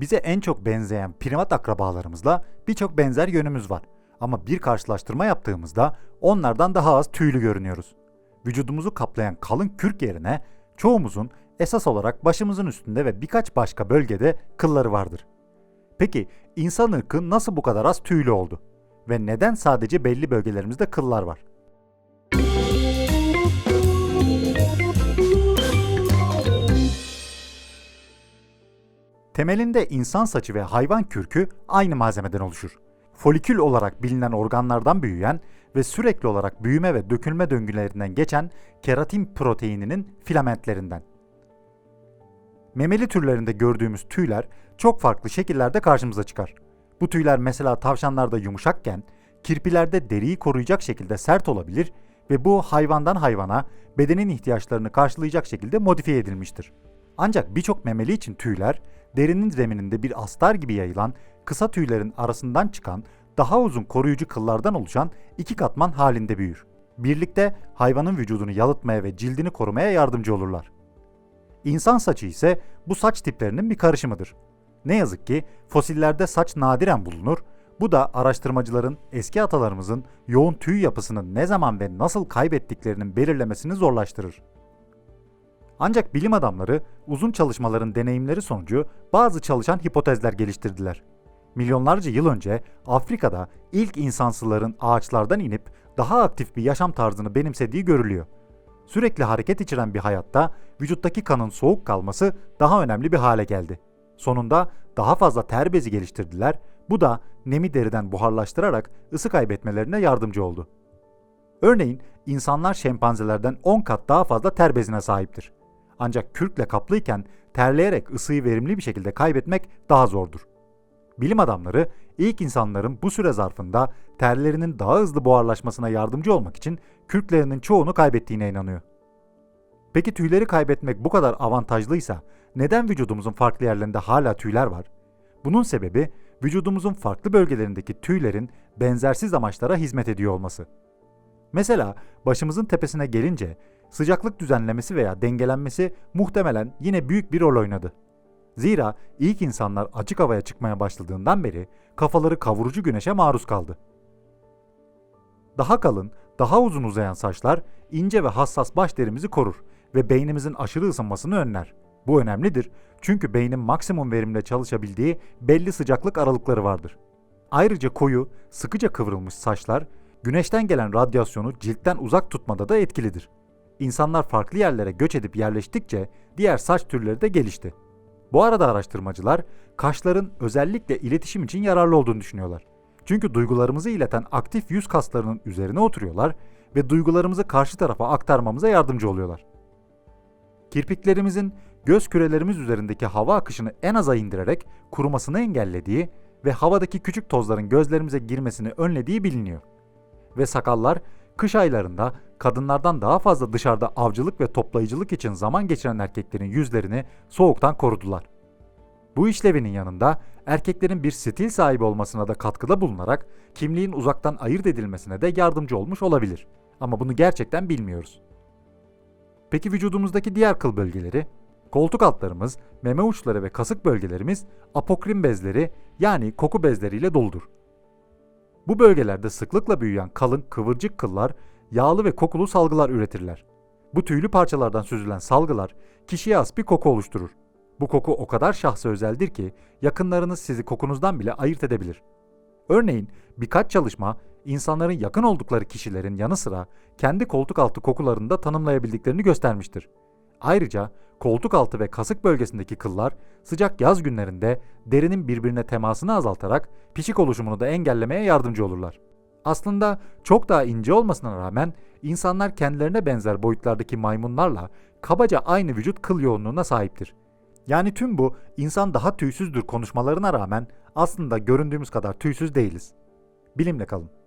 Bize en çok benzeyen primat akrabalarımızla birçok benzer yönümüz var. Ama bir karşılaştırma yaptığımızda onlardan daha az tüylü görünüyoruz. Vücudumuzu kaplayan kalın kürk yerine çoğumuzun esas olarak başımızın üstünde ve birkaç başka bölgede kılları vardır. Peki insan ırkı nasıl bu kadar az tüylü oldu? Ve neden sadece belli bölgelerimizde kıllar var? Temelinde insan saçı ve hayvan kürkü aynı malzemeden oluşur. Folikül olarak bilinen organlardan büyüyen ve sürekli olarak büyüme ve dökülme döngülerinden geçen keratin proteininin filamentlerinden. Memeli türlerinde gördüğümüz tüyler çok farklı şekillerde karşımıza çıkar. Bu tüyler mesela tavşanlarda yumuşakken, kirpilerde deriyi koruyacak şekilde sert olabilir ve bu hayvandan hayvana bedenin ihtiyaçlarını karşılayacak şekilde modifiye edilmiştir. Ancak birçok memeli için tüyler derinin zemininde bir astar gibi yayılan kısa tüylerin arasından çıkan daha uzun koruyucu kıllardan oluşan iki katman halinde büyür. Birlikte hayvanın vücudunu yalıtmaya ve cildini korumaya yardımcı olurlar. İnsan saçı ise bu saç tiplerinin bir karışımıdır. Ne yazık ki fosillerde saç nadiren bulunur. Bu da araştırmacıların eski atalarımızın yoğun tüy yapısını ne zaman ve nasıl kaybettiklerinin belirlemesini zorlaştırır. Ancak bilim adamları uzun çalışmaların deneyimleri sonucu bazı çalışan hipotezler geliştirdiler. Milyonlarca yıl önce Afrika'da ilk insansıların ağaçlardan inip daha aktif bir yaşam tarzını benimsediği görülüyor. Sürekli hareket içeren bir hayatta vücuttaki kanın soğuk kalması daha önemli bir hale geldi. Sonunda daha fazla ter bezi geliştirdiler. Bu da nemi deriden buharlaştırarak ısı kaybetmelerine yardımcı oldu. Örneğin insanlar şempanzelerden 10 kat daha fazla ter bezine sahiptir. Ancak kürkle kaplıyken terleyerek ısıyı verimli bir şekilde kaybetmek daha zordur. Bilim adamları ilk insanların bu süre zarfında terlerinin daha hızlı buharlaşmasına yardımcı olmak için kürklerinin çoğunu kaybettiğine inanıyor. Peki tüyleri kaybetmek bu kadar avantajlıysa neden vücudumuzun farklı yerlerinde hala tüyler var? Bunun sebebi vücudumuzun farklı bölgelerindeki tüylerin benzersiz amaçlara hizmet ediyor olması. Mesela başımızın tepesine gelince sıcaklık düzenlemesi veya dengelenmesi muhtemelen yine büyük bir rol oynadı. Zira ilk insanlar açık havaya çıkmaya başladığından beri kafaları kavurucu güneşe maruz kaldı. Daha kalın, daha uzun uzayan saçlar ince ve hassas baş derimizi korur ve beynimizin aşırı ısınmasını önler. Bu önemlidir çünkü beynin maksimum verimle çalışabildiği belli sıcaklık aralıkları vardır. Ayrıca koyu, sıkıca kıvrılmış saçlar güneşten gelen radyasyonu ciltten uzak tutmada da etkilidir. İnsanlar farklı yerlere göç edip yerleştikçe diğer saç türleri de gelişti. Bu arada araştırmacılar kaşların özellikle iletişim için yararlı olduğunu düşünüyorlar. Çünkü duygularımızı ileten aktif yüz kaslarının üzerine oturuyorlar ve duygularımızı karşı tarafa aktarmamıza yardımcı oluyorlar. Kirpiklerimizin göz kürelerimiz üzerindeki hava akışını en aza indirerek kurumasını engellediği ve havadaki küçük tozların gözlerimize girmesini önlediği biliniyor. Ve sakallar kış aylarında kadınlardan daha fazla dışarıda avcılık ve toplayıcılık için zaman geçiren erkeklerin yüzlerini soğuktan korudular. Bu işlevinin yanında erkeklerin bir stil sahibi olmasına da katkıda bulunarak kimliğin uzaktan ayırt edilmesine de yardımcı olmuş olabilir. Ama bunu gerçekten bilmiyoruz. Peki vücudumuzdaki diğer kıl bölgeleri? Koltuk altlarımız, meme uçları ve kasık bölgelerimiz apokrin bezleri yani koku bezleriyle doludur. Bu bölgelerde sıklıkla büyüyen kalın kıvırcık kıllar yağlı ve kokulu salgılar üretirler. Bu tüylü parçalardan süzülen salgılar kişiye has bir koku oluşturur. Bu koku o kadar şahsa özeldir ki yakınlarınız sizi kokunuzdan bile ayırt edebilir. Örneğin birkaç çalışma insanların yakın oldukları kişilerin yanı sıra kendi koltuk altı kokularını da tanımlayabildiklerini göstermiştir. Ayrıca koltuk altı ve kasık bölgesindeki kıllar sıcak yaz günlerinde derinin birbirine temasını azaltarak pişik oluşumunu da engellemeye yardımcı olurlar. Aslında çok daha ince olmasına rağmen insanlar kendilerine benzer boyutlardaki maymunlarla kabaca aynı vücut kıl yoğunluğuna sahiptir. Yani tüm bu insan daha tüysüzdür konuşmalarına rağmen aslında göründüğümüz kadar tüysüz değiliz. Bilimle kalın.